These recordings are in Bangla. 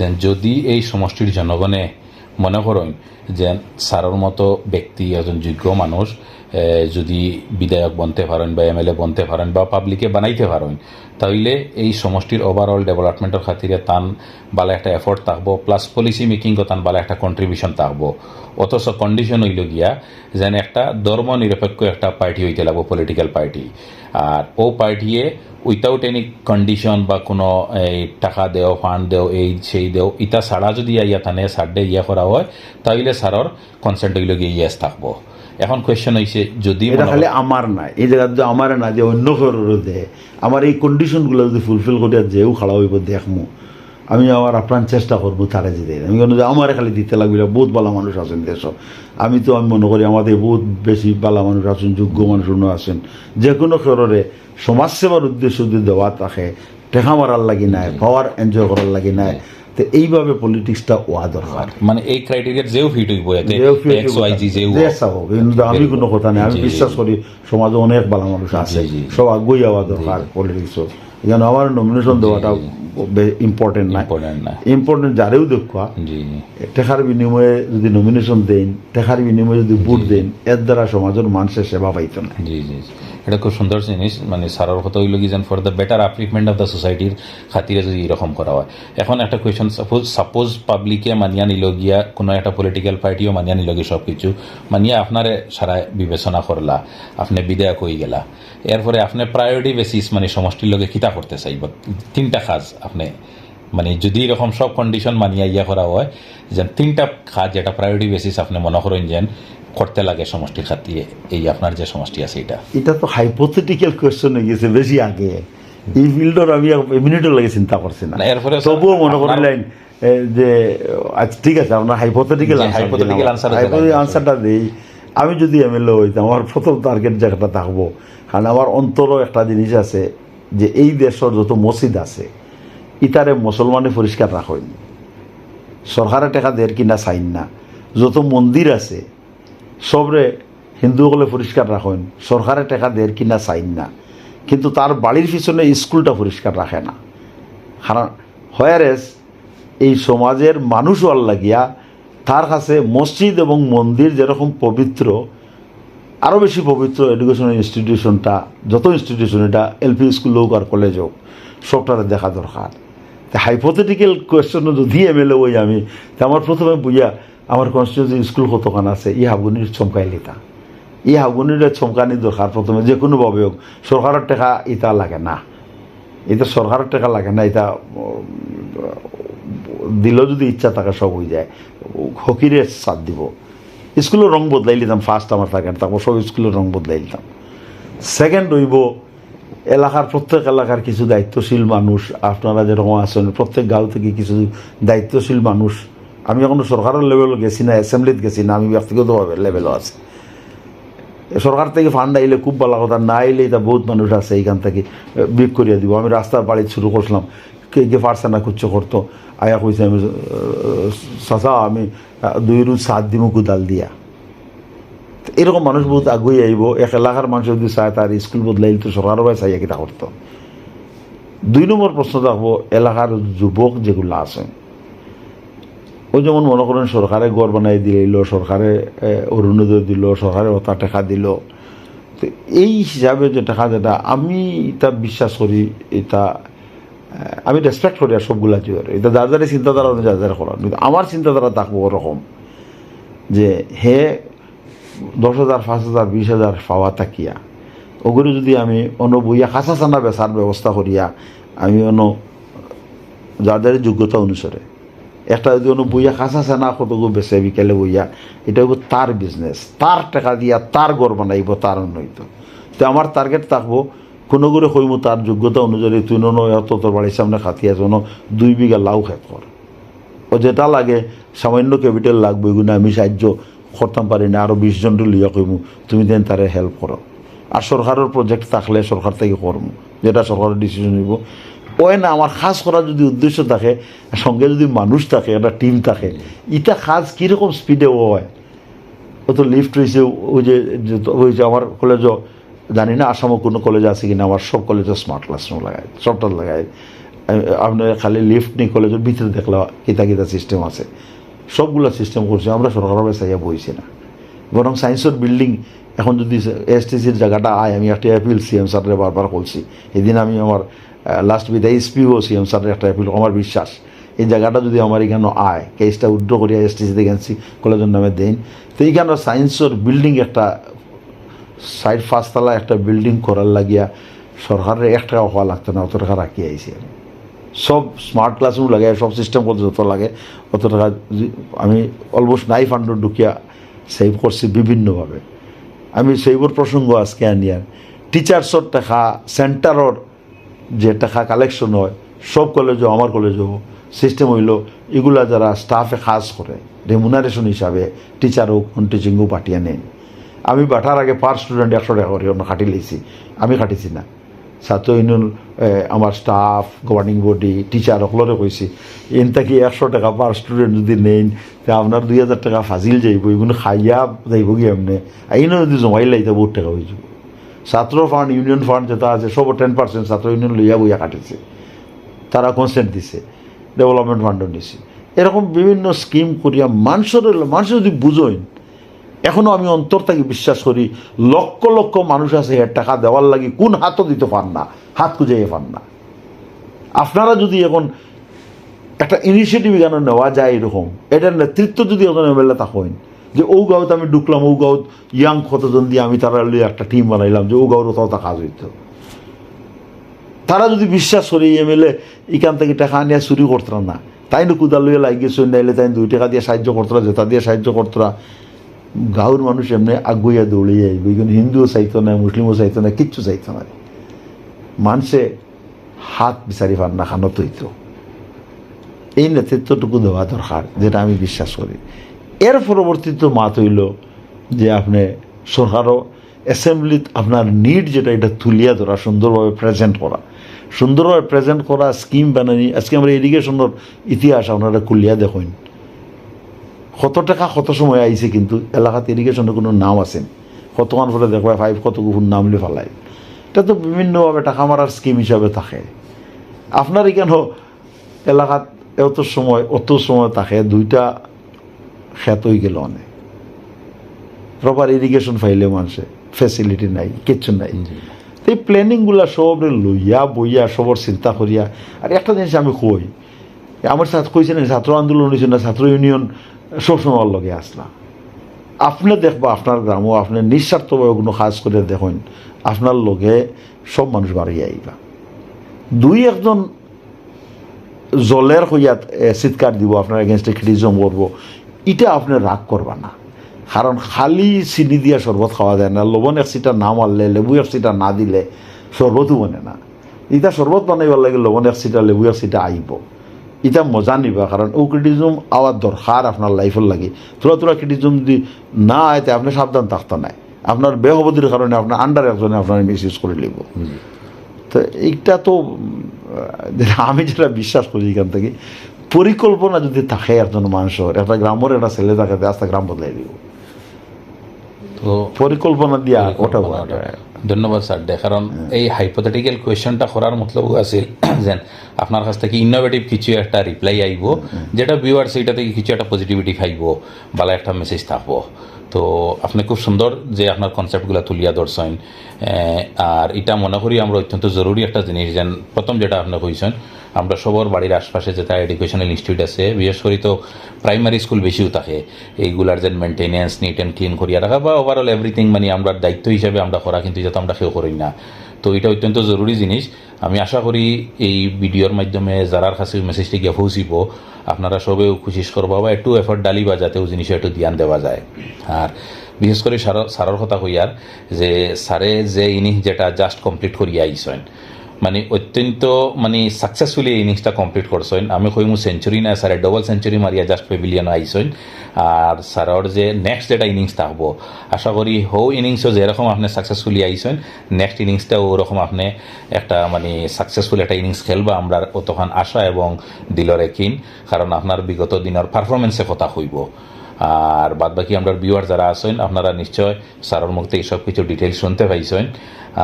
যে যদি এই সমষ্টির জনগণে মনে করেন যে সারর মতো ব্যক্তি একজন যোগ্য মানুষ যদি বিধায়ক বনতে পারেন বা এমএলএ বনতে পারেন বা পাবলিকে বানাইতে পারেন, তাইলে এই সমষ্টির ওভারঅল ডেভেলপমেন্টের খাতিরে তান বালা একটা এফোর্ট থাকব প্লাস পলিসি মেকিংও তান বালা একটা কন্ট্রিবিউশন থাকব। অথচ কন্ডিশন হইল গিয়া যেন একটা ধর্ম নিরপেক্ষ একটা পার্টি হইতে লাগবো পলিটিক্যাল পার্টি আর ও পার্টিয়ে উইথাউট এনি কন্ডিশন বা কোনো এই টাকা দেও ফান্ড দেও, এই সেই দেও, ইটা ছাড়া যদি ইয়া থানে সারডে ইয়া করা হয়, তাইলে সারর কনসেন্ট হইল গিয়ে ইয়েস থাকব। এখন কোয়েশ্চেন হইছে যদি এটা খালি আমার না এই জায়গাত যে আমার না যে অন্য ঘরেরও দে আমার এই কন্ডিশনগুলো যদি ফুলফিল করিয়া যেও খাড়া হইব দেখমু। আমি আমার আপ্রাণ চেষ্টা করব তারা যেতে আমি কেন যে আমার খালি দিতে লাগবে বহুত ভালো মানুষ আছেন দেশ। আমি তো আমি মনে করি আমাদের বহুত বেশি ভালো মানুষ আছেন যোগ্য মানুষ আছেন। যে কোনো ক্ষেত্রে সমাজসেবার উদ্দেশ্য যদি দেওয়া থাকে টেকা মারার লাগি নাই পাওয়ার এনজয় করার লাগি নাই তো এইভাবে পলিটিক্সটা হওয়া দরকার। মানে এই ক্রাইটেরিয়ার যেও ফিট হইব এতে এক্স ওয়াই জি যেও যে চাব কিন্তু আমি কোনো কথা নেই আমি। বিশ্বাস করি সমাজে অনেক ভালো মানুষ আছে। সব আগুই যাওয়া দরকার পলিটিক্সও এখানে আমার নমিনেশন দেওয়াটা ইম্পর্টেন্ট না। ইম্পর্টেন্ট যারেও দেখা জি টেকার বিনিময়ে যদি নমিনেশন দেন টেকার বিনিময়ে যদি ভোট দেন এর দ্বারা সমাজের মানুষের সেবা পাইত না। জি জি। এটা খুব সুন্দর জিনিস মানে সারার কথা হইল কি যেন for the better upliftment of the সোসাইটির খাতিরে যদি এরকম করা হয়। এখন একটা কোয়েশন সাপোজ সাপোজ পাবলিকে মানিয়া নিল গিয়া কোনো একটা পলিটিক্যাল পার্টিও মানিয়া নিল গিয়ে সব কিছু মানিয়া আপনারে সারা বিবেচনা করলা আপনি বিদায় হয়ে গেলা। এরপরে আপনি প্রায়োরিটি বেসিস মানে সমষ্টির লগে কিতা করতে চাইব তিনটা কাজ আপনি মানে যদি এরকম সব কন্ডিশন মানিয়া ইয়া করা হয় যেন তিনটা কাজ যেটা প্রায়োরিটি বেসিস আপনি মনে করেন যেন করতে লাগে সমষ্টির খাতিরে এই আপনার যে সমষ্টি আছে এটা। এটা তো হাইপোথেটিক্যাল কোয়েশ্চন হয়ে গেছে বেশি আগে। এই ফিল্ডর আমি মিনিটও লাগে চিন্তা করছি না। এরপরে তবুও মনে করিলেন যে আচ্ছা ঠিক আছে আপনার হাইপোথেটিক্যাল answer হতে হাইপোথেটিক্যাল। আনসারটা দিই। আমি যদি এমএলএ হইতাম আমার প্রথম টার্গেট জায়গাটা থাকব। কারণ আমার অন্তরও একটা জিনিস আছে। যে এই দেশের যত মসজিদ আছে ইতারে মুসলমানে পরিষ্কার রাখেন সরকারে টাকা দেয় কিনা চাইন না। যত মন্দির আছে সবরে হিন্দুসকলে পরিষ্কার রাখেন সরকারে টাকা দেয় কিনা চাইন না। কিন্তু তার বাড়ির পিছনে স্কুলটা পরিষ্কার রাখে না। কারণ হয়ারেস এই সমাজের মানুষ লাগিয়া তার কাছে মসজিদ এবং মন্দির যেরকম পবিত্র আরও বেশি পবিত্র এডুকেশনাল ইনস্টিটিউশনটা যত ইনস্টিটিউশন এটা এলপি স্কুল হোক আর কলেজ হোক সবটারে দেখা দরকার। হাইপোথেটিক্যাল কোয়েশ্চন যদি এমএলএ হই আমি, তা আমার প্রথমে বুঝা আমার কনস্টিটিউন্সি স্কুল কতখান আছে, ই হাগুনির চমকাই লিতা। ই হাগুনির চমকানি দরকার প্রথমে যে কোনোভাবে হোক, সরকারের টাকা ইটা লাগে না। এটা সরকারের টাকা লাগে না এটা দিলেও যদি ইচ্ছা থাকে সব হয়ে যায়। হকিরে সাথ দিব। স্কুলের রং বদলাই নিতাম ফার্স্ট আমার থাকে তারপর সব স্কুলের রং বদলাই নিতাম সেকেন্ড হইব এলাকার প্রত্যেক এলাকার কিছু দায়িত্বশীল মানুষ আপনারা যেরকম আছেন প্রত্যেক গাঁও থেকে কিছু দায়িত্বশীল মানুষ আমি এখনও সরকারের লেভেলও গেছি না অ্যাসেম্বলিত গেছি না, আমি ব্যক্তিগতভাবে লেভেলও আছে। সরকার থেকে ফান্ড আইলে খুব ভালো কথা না আইলে এটা বহুত মানুষ আছে এইখান থেকে বিক করিয়া দিব। আমি রাস্তার বাড়ি শুরু করছিলাম। পারছে না কুচ্ছ করতো। আয়া কইছে, আমি দুই রুজ সাত দিমু কুদাল দিয়া। এরকম মানুষ বহুত আগুই আইব। এক এলাকার মানুষ যদি চায়, তার স্কুল বদলাইল তো সরকারও ভাই চাইয়া কিটা করতো। দুই নম্বর প্রশ্ন থাকব এলাকার যুবক যেগুলো আছে ওই যেমন মনে করেন সরকারে গড় বানাই দিল সরকারে অরুণোদয় দিল, সরকারে অতা টাকা দিল। তো এই হিসাবে যে টাকা যেটা আমি এটা বিশ্বাস করি, এটা আমি রেসপেক্ট করি আর সবগুলা জোর এটা যার যার চিন্তাধারা যার যার করার। কিন্তু আমার চিন্তাধারা থাকব ওরকম যে হে, দশ হাজার, পাঁচ হাজার, বিশ হাজার পাওয়া থাকিয়া ওগুলো যদি আমি অন্য বইয়া কাঁচা চানা বেচার ব্যবস্থা করিয়া, আমি অন্য যার যার যোগ্যতা অনুসারে। একটা যদি অন্য বইয়া কাঁচা চানা কতগু বেচে বিকেলে বইয়া, এটা হইব তার বিজনেস তার টাকা দিয়া তার গড় বানাইব, তার উন্নয়িত তো আমার টার্গেট থাকব কোনো করে কইমু তার যোগ্যতা অনুযায়ী তুই নো এত, তোর বাড়ির সামনে খাতিয়া যেন দুই বিঘা লাউ খেত কর। ও যেটা লাগে, সামান্য ক্যাপিটাল লাগবে এগুলো আমি সাহায্য করতাম পারি না আরও বিশ জনকে লিয়া কইমু, তুমি দেন তারে হেল্প করো। আর সরকারের প্রজেক্ট থাকলে সরকার থেকে করমু, যেটা সরকারের ডিসিশন নিব ওই না, আমার খাস করার যদি উদ্দেশ্য থাকে, সঙ্গে যদি মানুষ থাকে, একটা টিম থাকে, ইটা কাজ কীরকম স্পিডে হয়? ও তো লিফট হয়েছে ওই যে আমার কলেজও জানি না, আসামও কোনো কলেজ আছে কিনা, আমার সব কলেজে স্মার্ট ক্লাসরুম লাগায় সবটা লাগায় আপনার খালি লিফট নেই কলেজের ভিতরে দেখলে কিতা কিতা সিস্টেম আছে। সবগুলো সিস্টেম করছে, আমরা সরকারের চাইয়া বইছি না। বরং সায়েন্সের বিল্ডিং এখন যদি এসটিসির জায়গাটা আয়, আমি একটা অ্যাপিল সিএম স্যারের বারবার করছি এদিন আমি আমার লাস্ট বিদায় এসপিও সিএম স্যারের একটা অ্যাপিল আমার বিশ্বাস, এই জায়গাটা যদি আমার এখানে আয় কেসটা উড্র করিয়া এসটিসিতে গেছি কলেজের নামে দেন। তো এইখানে সায়েন্সের বিল্ডিং একটা সাইড ফার্স্টতলা একটা বিল্ডিং করার লাগিয়া সরকারের এক টাকা হওয়া লাগতো না, অত টাকা রাখি আইছি। আমি সব স্মার্ট ক্লাসরুম লাগে, সব সিস্টেম করতে যত লাগে, অত টাকা আমি অলমোস্ট নাই ফান্ড ঢুকিয়া সেভ করছি বিভিন্নভাবে। আমি সেইবোৰ প্রসঙ্গ আজকে আনিয়ার টিচার্সর টাকা সেন্টারর যে টাকা কালেকশন হয়, সব কলেজও আমার কলেজও সিস্টেম হইল, এগুলা যারা স্টাফে কাজ করে রেমুনারেশন হিসাবে টিচার হোক টিচিংও পাঠিয়ে নেন আমি বাঠার আগে পার স্টুডেন্ট একশো টাকা করে অন্য খাটি লেছি। আমি খাটিছি না। ছাত্র ইউনিয়ন আমার স্টাফ গভর্নিং বডি টিচার সকলরে কইছি এন থাকি একশো টাকা পার স্টুডেন্ট যদি নেন তা আপনার দুই হাজার টাকা ফাজিল যাইব এগুলো খাইয়া যাইব কি এমনি আইনও যদি জমাই লাইতে বহুত টাকা হয়ে যাব। ছাত্র ফান্ড ইউনিয়ন ফান্ড যেটা আছে সব টেন পার্সেন্ট ছাত্র ইউনিয়ন লইয়া বইয়া কাটিছে। তারা কনসেন্ট দিছে ডেভেলপমেন্ট ফান্ডও নিছে এরকম বিভিন্ন স্কিম করিয়া মানুষের মানুষ যদি বুঝইন এখনও আমি অন্তর থেকে বিশ্বাস করি, লক্ষ লক্ষ মানুষ আছে এর টাকা দেওয়ার লাগে কোন হাতও দিতে পান না, হাত খুঁজে পান না। আপনারা যদি এখন একটা ইনিশিয়েটিভ কেন নেওয়া যায় এরকম, এটার নেতৃত্ব যদি এখন এমএলএ থাকেন যে ও গাঁৱত আমি ঢুকলাম ও গাঁৱত ইয়াং কতজন দিয়ে আমি তারা লিয়ে একটা টিম বানাইলাম, যে ও গাঁৱর তত কাজ হইতো। তারা যদি বিশ্বাস করে, এমএলএ এখান থেকে টাকা আনিয়া চুরি করতাম না তাই না কুদাল লইয়া লাগি গেছে নাইলে তাই দুই টাকা দিয়ে সাহায্য করতরা, জেতা দিয়ে সাহায্য করতরা। গাঁৱৰ মানুষ এমনি আগুইয়া দৌড়িয়ে আইব এখানে হিন্দুও চাইতো না, মুসলিমও চাইতো না, কিচ্ছু চাইতো না। মানুষে হাত বিচারি পান না খানত হইতো এই নেতৃত্বটুকু দেওয়া দরকার যেটা আমি বিশ্বাস করি। এর পরবর্তীতে মাত হইল যে আপনি সরকারও অ্যাসেম্বলিত আপনার নিড যেটা, এটা তুলিয়া ধরা সুন্দরভাবে প্রেজেন্ট করা সুন্দরভাবে প্রেজেন্ট করা স্কিম বানানি আজকে আমরা ইরিগেশনের ইতিহাস আপনারা কুলিয়া দেখুন। কত টাকা কত সময় আইছে কিন্তু এলাকাতে ইরিগেশনের কোনো নাম আছেন কতক্ষণ করে দেখবা ফাইভ কত নাম লে ফেলায় এটা তো বিভিন্নভাবে টাকা মারার স্কিম হিসাবে থাকে। আপনার এখানে এলাকাত এত সময় অত সময় থাকে দুইটা খ্যাত হয়ে গেল অনেক। প্রপার ইরিগেশন ফাইলে মানুষে ফেসিলিটি নাই কিচ্ছু নাই। তো এই প্ল্যানিংগুলা সব লইয়া বইয়া সবর চিন্তা করিয়া। আর একটা জিনিস আমি কই আমার সাথে কইছে না ছাত্র আন্দোলন হয়েছে না ছাত্র ইউনিয়ন সবসময় লগে আসলা। আপনি দেখবা আপনার গ্রামও আপনি নিঃস্বার্থভাবে কোনো কাজ করে দেখুন আপনার লগে সব মানুষ বাড়িয়ে আইবা। দুই একজন জলের হইয়া এ, চিৎকার দিব আপনার এগেনস্টে ক্রিটিজম করব এটা আপনি রাগ করবা না। কারণ খালি চিনি দিয়া শরবত খাওয়া যায় না লবণ এক সিটা না মারলে লেবু এক সিটা না দিলে শরবতও বনে না। ইটা শরবত বানাইবার লাগে লবণ এক সিটা লেবু এক সিটা আইব। ইটা মজা নিবা কারণ ও ক্রিটিজম আওয়ার দরকার আপনার লাইফের লাগে। তোরা তোরা ক্রিটিজম যদি না আইতে আপনি সাবধান থাকতে নাই। আপনার বেহবদির কারণে আপনার আন্ডার একজনে আপনার মিস ইউজ করে লিব। তো এইটা তো আমি যেটা বিশ্বাস করি এখান থেকে পরিকল্পনা যদি থাকে একজন মানুষের একটা গ্রামের একটা ছেলে থাকে আস্তে গ্রাম বদলাই দিব। তো পরিকল্পনা দিয়া ওটা। ধন্যবাদ স্যার। দে কারণ এই হাইপোথেটিক্যাল কোয়েশনটা করার মতলব আছিল যেন আপনার কাছ থেকে ইনোভেটিভ কিছু একটা রিপ্লাই আইব যেটা ভিউয়ার সেইটা থেকে কিছু একটা পজিটিভিটি খাইব বালা একটা মেসেজ থাকব। তো আপনি খুব সুন্দর যে আপনার কনসেপ্টগুলো তুলিয়া এ, আর এটা মনে করি আমরা অত্যন্ত জরুরি একটা জিনিস যেন প্রথম যেটা আপনি কইছেন আমরা সবর বাড়ির আশপাশে যেটা এডুকেশনাল ইনস্টিটিউট আছে, বিশেষ করে তো প্রাইমারি স্কুল বেশিও থাকে। এইগুলার যেন মেনটেনেন্স নিট অ্যান্ড ক্লিন করিয়া রাখা বা ওভারঅল এভরিথিং মানে আমরা দায়িত্ব হিসাবে আমরা করা, কিন্তু যাতে আমরা কেউ করি না। তো এটা অত্যন্ত জরুরি জিনিস। আমি আশা করি এই ভিডিওর মাধ্যমে যারার কাছে মেসেজটি গিয়ে পৌঁছিব, আপনারা সবেও খুশিস করবা বা একটু এফর্ট ডালিবা যাতেও জিনিসে একটু ধ্যান দেওয়া যায়। আর বিশেষ করে সার সারর কথা কইয়ার যে সারে যে ইনিংস যেটা জাস্ট কমপ্লিট করিয়া আইসেন মানে অত্যন্ত মানে সাকসেসফুলি ইনিংসটা কমপ্লিট করছেন। আমি কইমু সেঞ্চুরি না, স্যার ডবল সেঞ্চুরি মারিয়া জাস্ট পেভিলিয়ন আইসেন আর স্যারর যে নেক্সট যেটা ইনিংস থাকব আশা করি হৌ ইনিংসও যেরকম আপনি সাকসেসফুলি আইসেন নেক্সট ইনিংসটাও ওরকম আপনি একটা মানে সাকসেসফুল একটা ইনিংস খেলবা আমরা অতখান আশা এবং দিলরে কিন কারণ আপনার বিগত দিনের পারফরমেন্সে কথা হইব আর বাদ বাকি আমরা ভিউয়ার যারা আছেন, আপনারা নিশ্চয় স্যারের মুখ থেকে সব কিছু ডিটেলস শুনতে পাইছেন।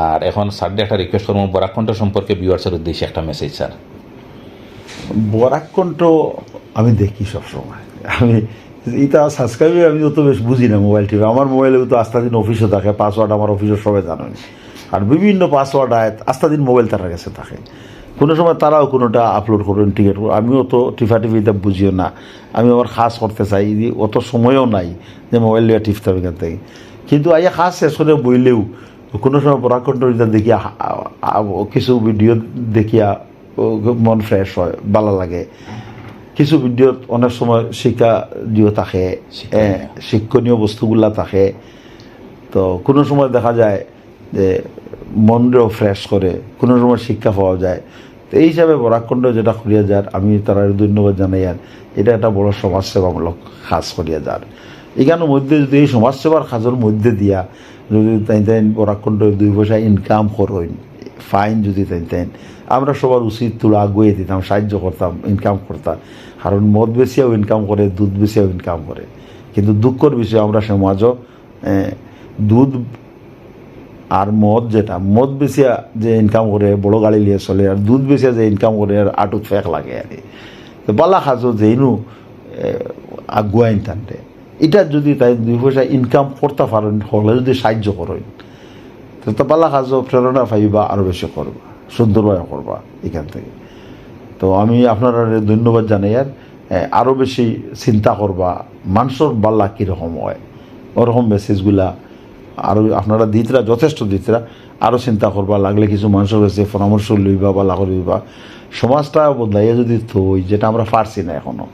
আর এখন স্যারদের একটা রিকোয়েস্ট করব বরাকণ্ঠ সম্পর্কে ভিউয়ার্সের উদ্দেশ্যে একটা মেসেজ স্যার বরাকণ্ঠ আমি দেখি সবসময়। আমি এটা সাবস্ক্রাইবে আমি অত বেশ বুঝি না মোবাইল টিভি আমার মোবাইলে তো আস্তাদিন অফিসও থাকে পাসওয়ার্ড আমার অফিসের সবাই জানেন। আর বিভিন্ন পাসওয়ার্ড আয় আস্তাদিন মোবাইল তার কাছে থাকে। কোনো সময় তারাও কোনোটা আপলোড করবেন টিকিট আমিও তো টিফা টিভিতে বুঝিও না। আমি আমার খাস করতে চাই অত সময়ও নাই যে মোবাইল নিয়ে টিপতে হবে এখান থেকে কিন্তু আইয়া খাস শেষ করে বইলেও কোনো সময় পরাকণ্ঠ দেখিয়া কিছু ভিডিও দেখিয়া মন ফ্রেশ হয় ভালো লাগে। কিছু ভিডিওত অনেক সময় শিক্ষা দিও থাকে শিক্ষণীয়। বস্তুগুলা থাকে। তো কোনো সময় দেখা যায় যে মনটাও ফ্রেশ করে কোনো সময় শিক্ষা পাওয়া যায়। তো এই হিসাবে বরাকণ্ড যেটা করিয়া যার, আমি তারা ধন্যবাদ জানাই আর এটা একটা বড় সমাজসেবামূলক কাজ করিয়া যার। এখানের মধ্যে যদি এই সমাজসেবার কাজের মধ্যে দিয়া যদি তাই তাই বরাকণ্ড দুই পয়সা ইনকাম করেন ফাইন যদি তাই তাই, আমরা সবার উচিত তুলে আগুয়ে দিতাম, সাহায্য করতাম ইনকাম করতাম। কারণ মদ বেশিও ইনকাম করে, দুধ বেশিও ইনকাম করে। কিন্তু দুঃখর বিষয়ে, আমরা সমাজও দুধ আর মদ যেটা, মদ বেশিয়া যে ইনকাম করে বড় গাড়ি নিয়ে চলে আর দুধ বেশিয়া যে ইনকাম করে আর আটুত ফেক লাগে আর। তো বালা সাজো যেইনু আগুয়াইন টানতে এটা যদি তাই দুই পয়সা ইনকাম করতে পারেন হলে যদি সাহায্য করেন তো তো বালা সাজো প্রেরণা পাইবা আরও বেশি করবা সুন্দরভাবে করবা এখান থেকে। তো আমি আপনারা ধন্যবাদ জানাই আর আরও বেশি চিন্তা করবা মানুষের বাল্লা কীরকম হয় ওরকম মেসেজগুলা আরও আপনারা দিতরা যথেষ্ট দিতরা আরও চিন্তা করবা, লাগলে কিছু মানুষের কাছে পরামর্শ লইবা বা লাগ লইবা। সমাজটা বদলাইয়া যদি থই, যেটা আমরা পারছি না এখনও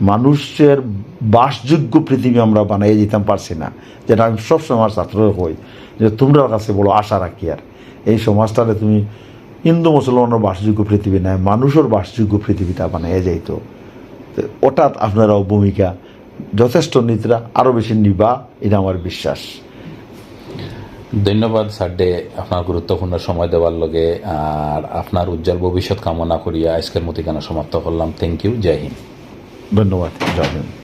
মানুষের বাসযোগ্য পৃথিবী আমরা বানাইয়ে দিতাম পারছি না। যেটা আমি সবসময় আমার ছাত্র হই যে তোমরা কাছে বলো, আশা রাখি আর। এই সমাজটারে তুমি হিন্দু মুসলমানের বাসযোগ্য পৃথিবী নয় মানুষের বাসযোগ্য পৃথিবীটা বানাইয়া যাইতো। ওটা আপনারাও ভূমিকা যথেষ্ট নিদ্রা আরও বেশি নিবা এটা আমার বিশ্বাস। ধন্যবাদ সাড্ডে আপনার গুরুত্বপূর্ণ সময় দেওয়ার লগে আর আপনার উজ্জ্বল ভবিষ্যৎ কামনা করিয়া আজকের মতো কেন সমাপ্ত করলাম। থ্যাংক ইউ জয় হিন্দ। ধন্যবাদ জয় হিন্দ।